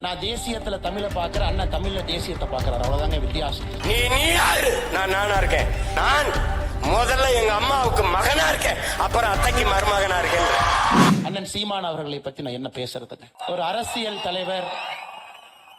நான் தேசியத்துல தமிழை பாக்குறேன் அண்ணன் தமிழ்ல தேசியத்தை பாக்குறாரு அவ்வளவுதாங்க வித்தியாசம். நீ நீ யாரு? நான் நானா இருக்கேன். நான் முதல்ல எங்க அம்மாவுக்கு மகனா இருக்கேன். அப்புறம் அத்தைக்கு மருமகனா இருக்கேன். அண்ணன் சீமான் அவர்களை பத்தி நான் என்ன பேசுறதுங்க? ஒரு அரசியல் தலைவர்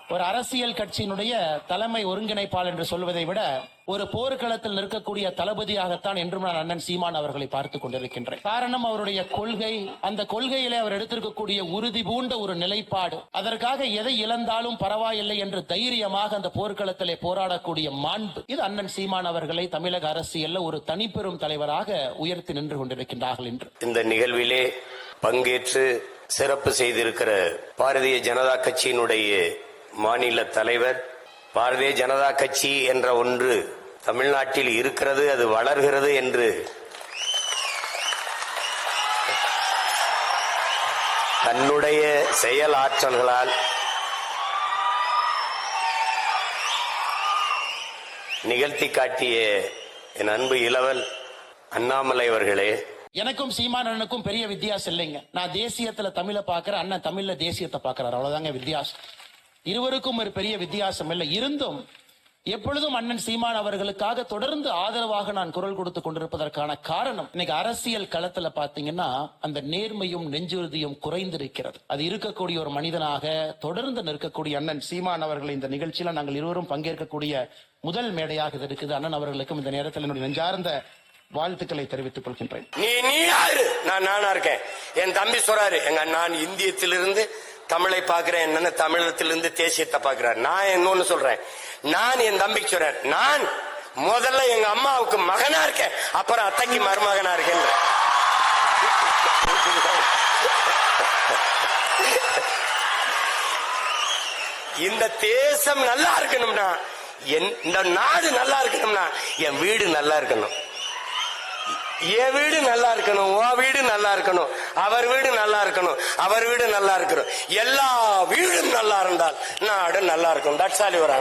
ஒரு அரசியல் கட்சியினுடைய தலைமை ஒருங்கிணைப்பாளர் என்று சொல்வதை விட ஒரு போர்க்களத்தில் நிற்கக்கூடிய தளபதியாகத்தான் என்றும் நான் அண்ணன் சீமான் அவர்களை பார்த்துக் கொண்டிருக்கின்றேன். காரணம் அவருடைய கொள்கை அந்த கொள்கையிலே அவர் எடுத்திருக்கக்கூடிய உறுதி பூண்ட ஒரு நிலைப்பாடு. அதற்காக எதை இழந்தாலும் பரவாயில்லை என்று தைரியமாக அந்த போர்க்களத்திலே போராடக்கூடிய மாண்பு. இது அண்ணன் சீமான் அவர்களை தமிழக அரசியல்ல ஒரு தனிப்பெரும் தலைவராக உயர்த்தி நின்று கொண்டிருக்கின்றார்கள் என்று இந்த நிகழ்விலே பங்கேற்று சிறப்பு செய்திருக்கிற பாரதிய ஜனதா கட்சியினுடைய மாநில தலைவர் பாரதிய ஜனதா கட்சி என்ற ஒன்று தமிழ்நாட்டில் இருக்கிறது அது வளர்கிறது என்று. தன்னுடைய செயல் ஆற்றல்களால் நிகழ்த்தி காட்டிய என் அன்பு இளவல் அண்ணாமலை அவர்களே. எனக்கும் சீமானனுக்கும் பெரிய வித்தியாசம் இல்லைங்க. நான் தேசியத்துல தமிழை பாக்குறேன் அண்ணன் தமிழ்ல தேசியத்தை பாக்குறாரு அவ்வளவுதாங்க வித்தியாசம். இருவருக்கும் ஒரு பெரிய வித்தியாசம் இல்லை. இருந்தும் எப்பொழுதும் அண்ணன் சீமான் அவர்களுக்காக தொடர்ந்து ஆதரவாக நான் குரல் கொடுத்து கொண்டிருப்பதற்கான காரணம் இன்னைக்கு அரசியல் களத்துல பாத்தீங்கன்னா அந்த நேர்மையும் நெஞ்சுறுதியும் குறைந்திருக்கிறது. அது இருக்கக்கூடிய ஒரு மனிதனாக தொடர்ந்து நிற்கக்கூடிய அண்ணன் சீமான் அவர்கள் இந்த நிகழ்ச்சியில நாங்கள் இருவரும் பங்கேற்கக்கூடிய முதல் மேடையாக இது இருக்குது. அண்ணன் அவர்களுக்கும் இந்த நேரத்தில் என்னுடைய நெஞ்சார்ந்த வாழ்த்துக்களை தெரிவித்துக் கொள்கின்றேன். நீ நீ யாரு? நான் நானா இருக்கேன். என் தம்பி சொல்றாரு எங்க நான் இந்தியத்திலிருந்து தமிழை பாக்குறேன் என்னன்னு தமிழத்திலிருந்து தேசியத்தை பாக்குறாரு நான் இன்னொன்னு சொல்றேன். நான் என் தம்பிக்கு சொல்றேன். நான் முதல்ல எங்க அம்மாவுக்கு மகனா இருக்கேன். அப்புறம் அத்தைக்கு மருமகனா இருக்கேன். இந்த தேசம் நல்லா இருக்கணும்னா என் இந்த நாடு நல்லா இருக்கணும்னா என் வீடு நல்லா இருக்கணும். என் வீடு நல்லா இருக்கணும் உன் வீடு நல்லா இருக்கணும் அவர் வீடு நல்லா இருக்கணும் அவர் வீடு நல்லா இருக்கணும். எல்லா வீடும் நல்லா இருந்தால் நாடு நல்லா இருக்கும். That's all your